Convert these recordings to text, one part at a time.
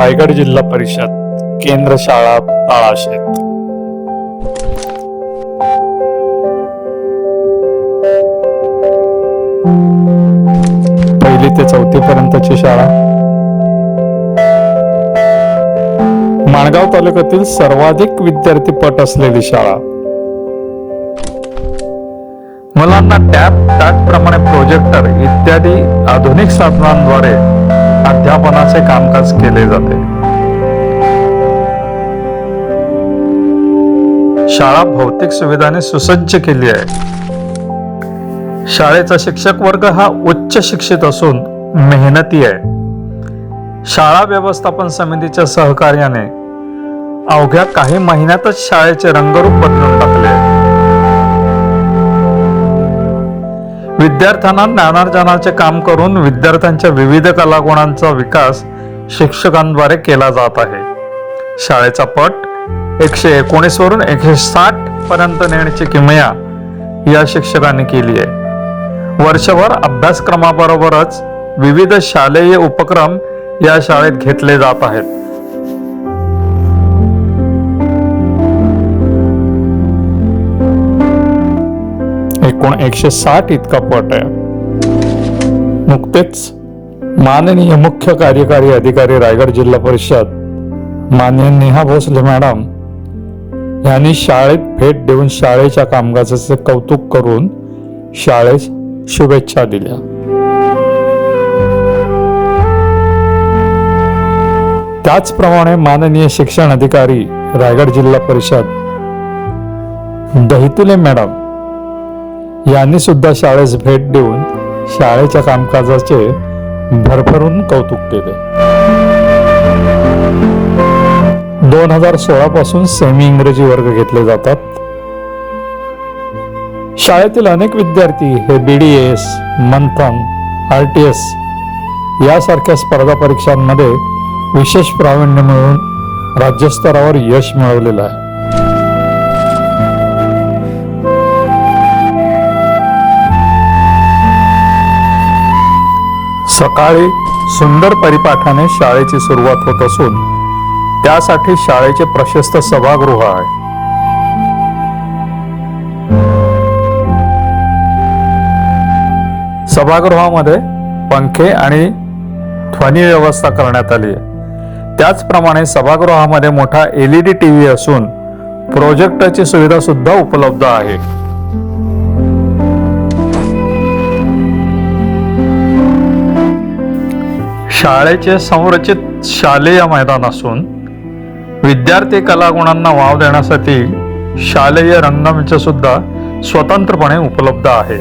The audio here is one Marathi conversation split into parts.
रायगड जिल्हा परिषद केंद्र शाळा ताळाशेत पहिली ते चौथी पर्यंतची शाळा. माणगाव तालुक्यातील सर्वाधिक विद्यार्थी पट असलेली शाळा. मुलांना टॅब त्याचप्रमाणे प्रोजेक्टर इत्यादी आधुनिक साधनांद्वारे अध्यापनाचे कामकाज केले जाते. शाळा भौतिक सुविधाने सुसज्ज केली आहे. शाळेचा शिक्षक वर्ग हा उच्च शिक्षित असून मेहनती आहे. शाळा व्यवस्थापन समितीच्या सहकार्याने अवघ्या काही महिन्यातच शाळेचे रंगरूप बदलून टाकले विद्यार्थ्यांना ज्ञानार्जनाचे काम करून विद्यार्थ्यांच्या विविध कलागुणांचा विकास शिक्षकांद्वारे केला जात आहे. शाळेचा पट एकशे एकोणीस वरून एकशे साठ पर्यंत नेण्याची किमया या शिक्षकांनी केली आहे. वर्षभर अभ्यासक्रमाबरोबरच विविध शालेय उपक्रम या शाळेत घेतले जात आहेत. एकूण एकशे साठ इतका पट आहे. नुकतेच माननीय मुख्य कार्यकारी अधिकारी रायगड जिल्हा परिषद माननीय नेहा भोसले मॅडम यांनी शाळेत भेट देऊन शाळेच्या कामकाजाचे कौतुक करून शाळेस शुभेच्छा दिल्या. त्याचप्रमाणे माननीय शिक्षण अधिकारी रायगड जिल्हा परिषद दहितुले मॅडम यांनी सुद्धा शाळेस भेट देऊन शाळेच्या कामकाजाचे भरभरून कौतुक केले. दोन हजार सोळा पासून सेमी इंग्रजी वर्ग घेतले जातात. शाळेतील अनेक विद्यार्थी हे B D S Manthan R T S यासारख्या स्पर्धा परीक्षांमध्ये विशेष प्रावीण्य मिळवून राज्यस्तरावर यश मिळवलेलं आहे. सकाळी सुंदर परिपाठाने शाळेची सुरुवात होत असून त्यासाठी शाळेचे प्रशस्त सभागृह आहे. सभागृहामध्ये पंखे आणि ध्वनी व्यवस्था करण्यात आली आहे. त्याचप्रमाणे सभागृहामध्ये मोठा एलईडी टीव्ही असून प्रोजेक्टरची सुविधा सुद्धा उपलब्ध आहे. शाळेचे संरचित शालेय मैदान असून विद्यार्थी कलागुणांना वाव देण्यासाठी शालेय रंगमंच सुद्धा स्वतंत्रपणे उपलब्ध आहे.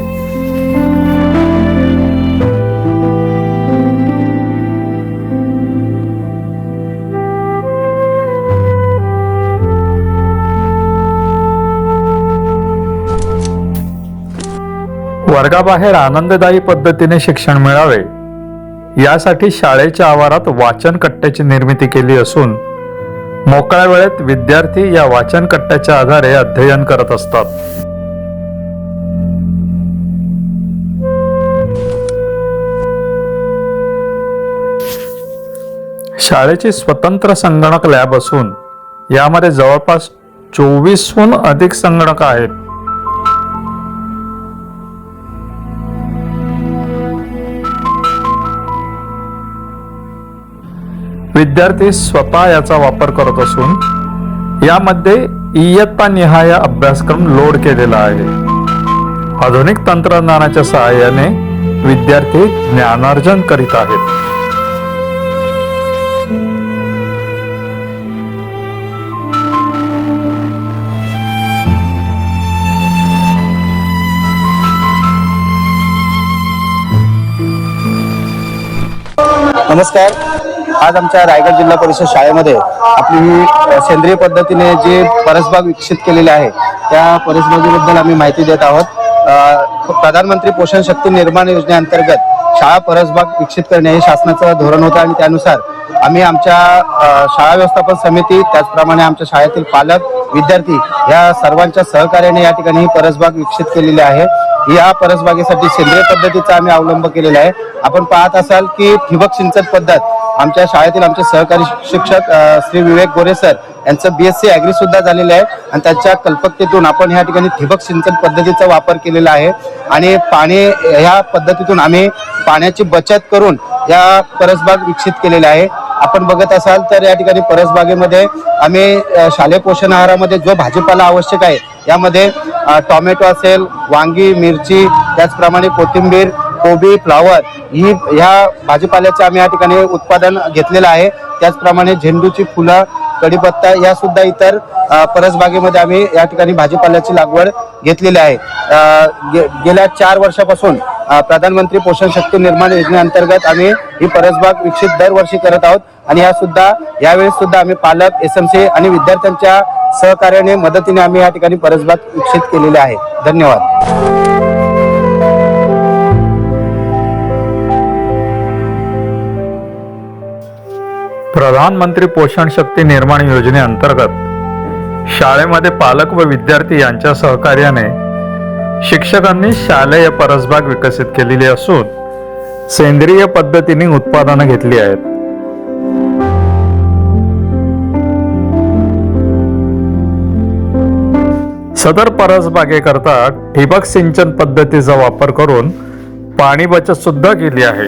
वर्गाबाहेर आनंददायी पद्धतीने शिक्षण मिळावे. यासाठी शाळेच्या आवारात वाचन कट्ट्याची निर्मिती केली असून मोकळ्या वेळेत विद्यार्थी या वाचन कट्ट्याच्या आधारे अध्ययन करत असतात. शाळेची स्वतंत्र संगणक लॅब असून यामध्ये जवळपास चोवीसहून अधिक संगणक आहेत. विद्यार्थी स्वतः याचा वापर करत असून यामध्ये इयत्ता निहाय अभ्यासक्रम लोड केलेला आहे. आधुनिक तंत्रज्ञानाच्या सहाय्याने विद्यार्थी ज्ञानार्जन करीत आहेत. नमस्कार. आज आमच्या रायगड जिल्हा परिषद शाळेमध्ये आपली ही सेंद्रिय पद्धतीने जी परसबाग विकसित केलेली आहे त्या परसबागेबद्दल आम्ही माहिती देत आहोत. प्रधानमंत्री पोषण शक्ती निर्माण योजनेअंतर्गत शाळा परसबाग विकसित करणे हे शासनाचं धोरण होतं आणि त्यानुसार आम्ही आमच्या शाळा व्यवस्थापन समिती त्याचप्रमाणे आमच्या शाळेतील पालक विद्यार्थी या सर्वांच्या सहकार्याने या ठिकाणी ही परसबाग विकसित केलेली आहे. या परसबागेसाठी सेंद्रिय पद्धतीचा आम्ही अवलंब केलेला आहे. आपण पाहत असाल की ठिबक सिंचन पद्धत आमच्या शाळेतील आमचे सहकारी शिक्षक श्री विवेक गोरे सर यांचं बी एस सी ॲग्री सुद्धा झालेलं आहे आणि त्यांच्या कल्पकतेतून आपण ह्या ठिकाणी ठिबक सिंचन पद्धतीचा वापर केलेला आहे. आणि पाणी ह्या पद्धतीतून आम्ही पाण्याची बचत करून या परसबाग विकसित केलेल्या आहे. आपण बघत असाल तर या ठिकाणी परसबागेमध्ये आम्ही शालेय पोषण आहारामध्ये जो भाजीपाला आवश्यक आहे यामध्ये टॉमॅटो असेल वांगी मिरची त्याचप्रमाणे कोथिंबीर कोबी फ्लावर ही ह्या भाजीपाल्याचं आम्ही या ठिकाणी उत्पादन घेतलेलं आहे. त्याचप्रमाणे झेंडूची फुलं कढीपत्ता या सुद्धा इतर परसबागेमध्ये आम्ही या ठिकाणी भाजीपाल्याची लागवड घेतलेली आहे. गे- गेल्या चार वर्षापासून प्रधानमंत्री पोषण शक्ती निर्माण योजनेअंतर्गत आम्ही ही परसबाग विकसित दरवर्षी करत आहोत आणि या सुद्धा यावेळेस सुद्धा आम्ही पालक एस एम सी आणि विद्यार्थ्यांच्या सहकार्याने मदतीने आम्ही या ठिकाणी परसबाग विकसित केलेली आहे. धन्यवाद. प्रधानमंत्री पोषण शक्ती निर्माण योजनेअंतर्गत शाळेमध्ये पालक व विद्यार्थी यांच्या सहकार्याने शिक्षकांनी शालेय परसबाग विकसित केलेली असून सेंद्रिय पद्धतीने उत्पादनं घेतली आहेत. सदर परसबागेकरता ठिबक सिंचन पद्धतीचा वापर करून पाणी बचत सुद्धा केली आहे.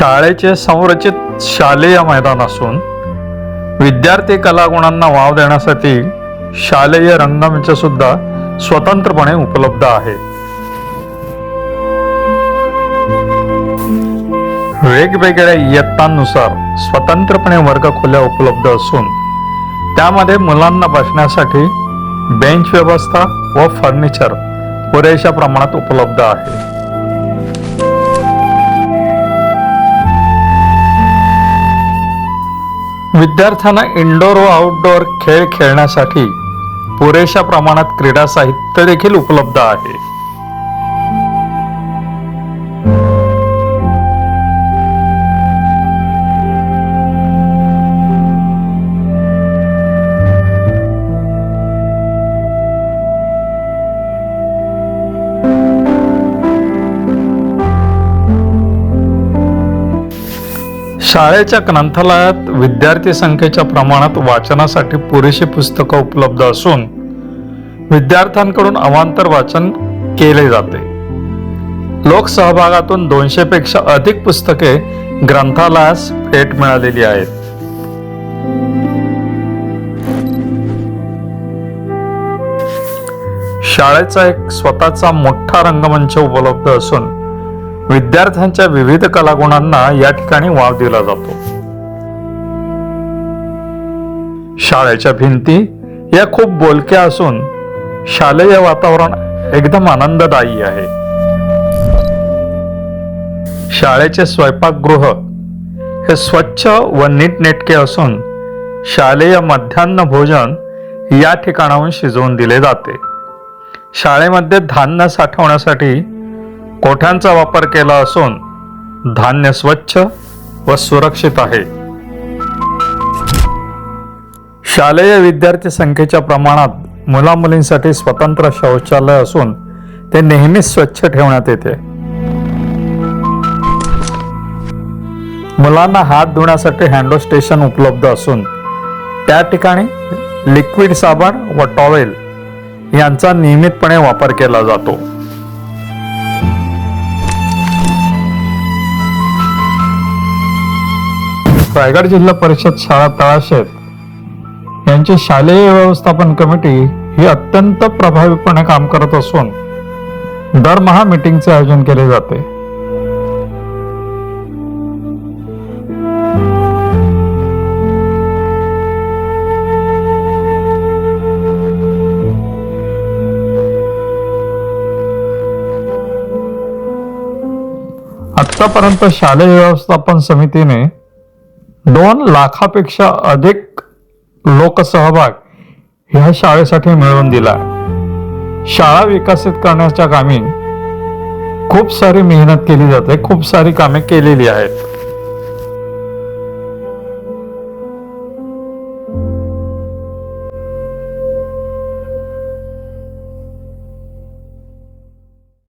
शाळेचे संरचित शालेय मैदान असून विद्यार्थी कलागुणांना वाव देण्यासाठी शालेय रंगमंच सुद्धा स्वतंत्रपणे उपलब्ध आहे. वेगवेगळ्या इयत्तांनुसार स्वतंत्रपणे वर्गखोल्या उपलब्ध असून त्यामध्ये मुलांना बसण्यासाठी बेंच व्यवस्था व फर्निचर पुरेशा प्रमाणात उपलब्ध आहे. विद्यार्थ्यांना इंडोर व आउटडोअर खेळ खेळण्यासाठी पुरेशा प्रमाणात क्रीडा साहित्य देखील उपलब्ध आहे. शाळेच्या ग्रंथालयात विद्यार्थी संख्येच्या प्रमाणात वाचनासाठी पुरेशी पुस्तकं उपलब्ध असून विद्यार्थ्यांकडून अवांतर वाचन केले जाते. लोकसहभागातून दोनशे पेक्षा अधिक पुस्तके ग्रंथालयास भेट मिळालेली आहेत. शाळेचा एक स्वतःचा मोठा रंगमंच उपलब्ध असून विद्यार्थ्यांच्या विविध कलागुणांना या ठिकाणी वाव दिला जातो. शाळेच्या भिंती या खूप बोलक्या असून शालेय वातावरण एकदम आनंददायी आहे. शाळेचे स्वयंपाकगृह हे स्वच्छ व नीटनेटके असून शालेय मध्यान्ह भोजन या ठिकाणाहून शिजवून दिले जाते. शाळेमध्ये धान्य साठवण्यासाठी कोठ्यांचा वापर केला असून धान्य स्वच्छ व सुरक्षित आहे. शालेय विद्यार्थी संख्येच्या प्रमाणात मुलामुलींसाठी स्वतंत्र शौचालय असून ते नेहमीच स्वच्छ ठेवण्यात येते. मुलांना हात धुण्यासाठी हँडो स्टेशन उपलब्ध असून त्या ठिकाणी लिक्विड साबण व टॉवेल यांचा नियमितपणे वापर केला जातो. रायगड जिल्हा परिषद शाळा तळाशेत. यांची शालेय व्यवस्थापन कमिटी ही अत्यंत प्रभावीपणे काम करत असून दरमहा मीटिंगचे आयोजन केले जाते. आतापर्यंत शालेय व्यवस्थापन समितीने दोन लाखापेक्षा अधिक लोकसहभाग ह्या शाळेसाठी मिळवून दिला शाळा विकसित करण्याच्या कामी खूप सारी मेहनत केली जाते खूप सारी कामे केलेली आहेत.